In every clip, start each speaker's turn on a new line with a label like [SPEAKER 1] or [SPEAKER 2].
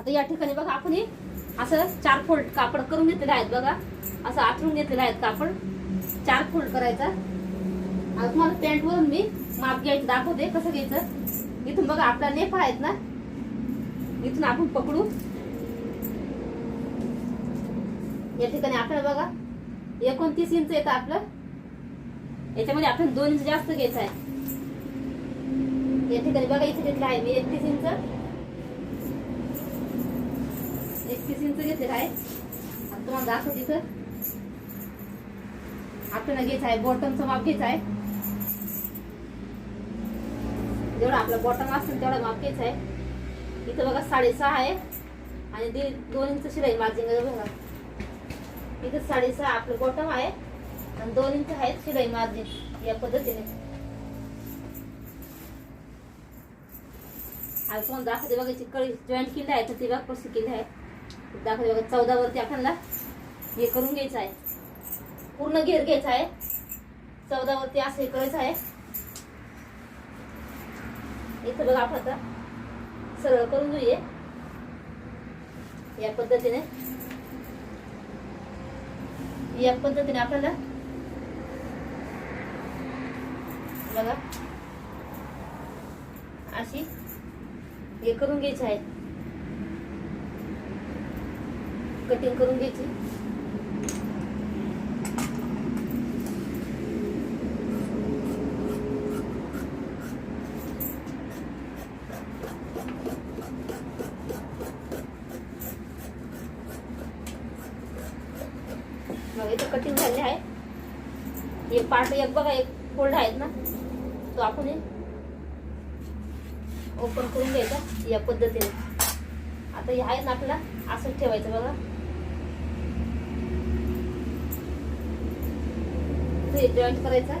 [SPEAKER 1] आता या ठिकाणी बघा आपण हे असं चार फोल्ड कापड करून घेतलेले आहेत बघा. असं आथरून घेतलेलं आहेत कापड. चार फोल्ड करायचा. आता तुम्हाला पॅन्टवरून मी माप घ्यायचं दाखवते. कसं घ्यायचं? इथून बघा आपला नेफ आहेत ना? इथून आपण पकडू. या ठिकाणी आपल्याला बघा एकोणतीस इंच येतं आपलं. याच्यामध्ये आपण दोन इंच जास्त घ्यायचं आहे. या ठिकाणी बघा इथे घेतलं आहे मी एकतीस इंच. एकतीस इंच घेतलेलं आहे आता तुम्हाला दाखवते तिथं आपल्याला घ्यायचं आहे बॉटमचं माप घ्यायचं आहे. जेवढं आपलं बॉटम असेल तेवढा माप घ्यायचं आहे. इथं बघा साडेसहा आहे. आणि दीड दोन इंच शिलाई मार्जिंग बघा. इथं साडेसहा आपलं बॉटम आहे. आणि दोन इंच आहे शिलाई मार्जिन या पद्धतीने. आज तुम्हाला दाखवते बघायची कळी जॉईंट केली आहे तर ती बघ कशी केली आहे. दाखवले बघा चौदा वरती आपल्याला हे करून घ्यायचं आहे. पूर्ण घेर घ्यायचा आहे. चौदा वरती असं हे करायचं आहे. इथं बघा आपण आता सरळ करून घेऊये. या पद्धतीने. या पद्धतीने आपल्याला बघा अशी हे करून घ्यायचं आहे. कटिंग करून घ्यायची. मग इथं कटिंग झाले आहे. एक पार्ट एक बघा एक फोल्ड आहेत ना. तो आपण ओपन करून घ्यायचा या पद्धतीने. आता हे आहे ना आपल्याला असंच ठेवायचं बघा. जॉईंट करायचा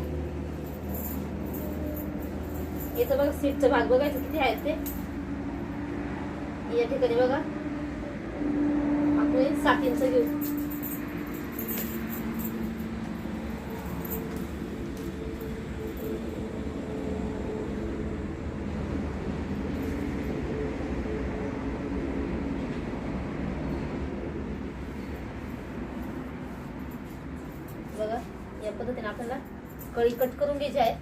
[SPEAKER 1] याचं बघा सीटचा भाग बघायचा किती आहे ते? या ठिकाणी बघा. आपण सात इंच घेऊ बघा या पद्धतीने आपल्याला कळी कट करून घ्यायची आहे.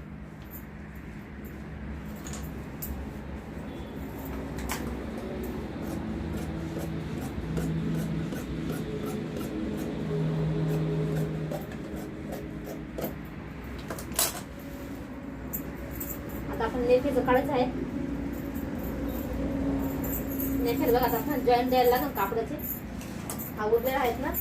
[SPEAKER 1] आता आपण नेफीचं काढायचं आहे. नेफेर बघा आता आपण जॉईंट द्यायला लागेल कापडाचे. हा उरलेले आहेत ना?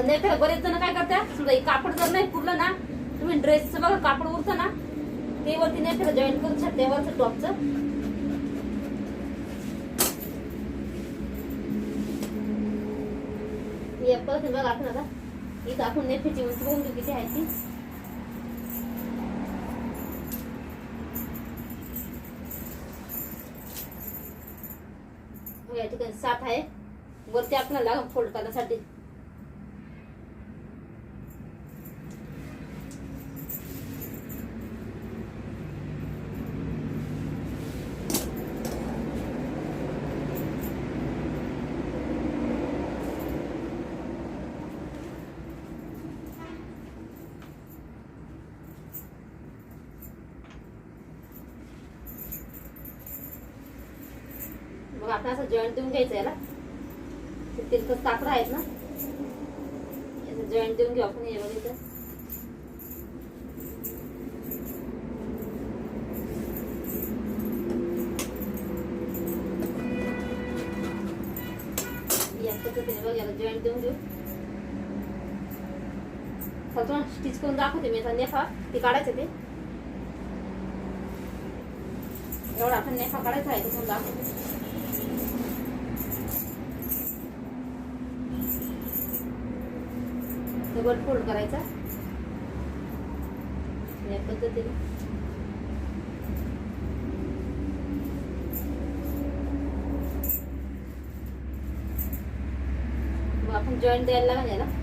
[SPEAKER 1] नाही तर बरेच जण काय करतात समजा कापड जर नाही पुरलं ना तुम्ही ड्रेसचं बघा कापड उरतं ना ते वरती नाही तर जॉईन करू शकते वरचं टॉपचं या बघा आपण आता इथं आपण नेफेची उंची बघून घेऊ किती आहे ती. या ठिकाणी सात आहे. वरती आपल्याला फोल्ड करण्यासाठी. मग आता असं जॉईंट देऊन घ्यायचं याला. तिरकस काकडं आहेत ना. याचं जॉईंट देऊन घेऊ आपण हे बघितलं. जॉईंट देऊन घेऊ. तुम्हाला स्टिच करून दाखवते मी आता नेफा. ते काढायचं ते. एवढा आपण नेफा काढायचा आहे तुम्हाला दाखवते. डबल फोल्ड करायचा. या पद्धतीने. आपण जॉईंट द्यायला लागेल ना?